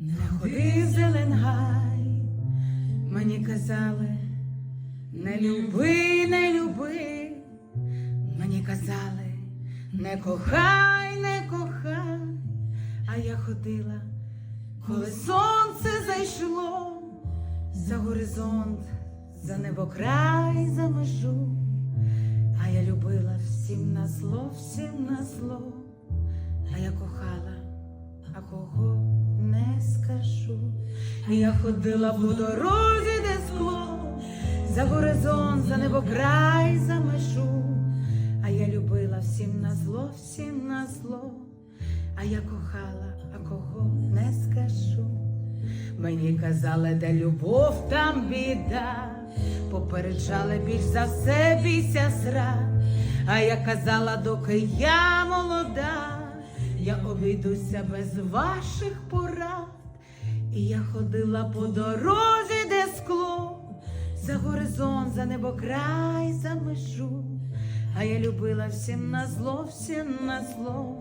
не ходи в зеленгай. Мені казали, не люби, не люби. Мені казали, не кохай, не кохай. А я ходила, коли сонце зайшло, за горизонт, за небокрай, за межу. А я любила всім на зло, всім на зло, а я кохала, а кого не скажу. Я ходила по дорозі, де скло, за горизонт, за небокрай, за межу. А я любила всім на зло, всім на зло, а я кохала, а кого не скажу. Мені казали, де любов, там біда. Попереджали більш за все бійся зрад. А я казала, доки я молода, обійдуся без ваших порад. І я ходила по дорозі, де скло, за горизонт, за небокрай, за межу. А я любила всім на зло, всім на зло,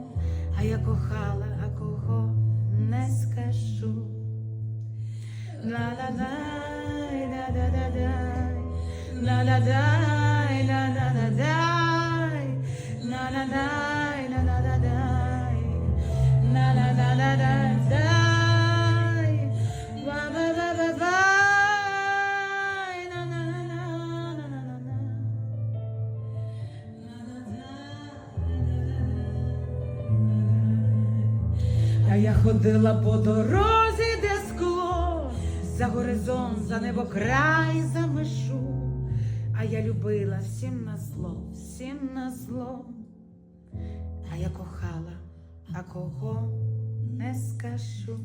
а я кохала, а кого не скажу. La la la la la А я ходила по дорозі, де скло, за горизонт, за небокрай, за межу. А я любила всім на зло, всім на зло. А я кохала, а кого не скажу.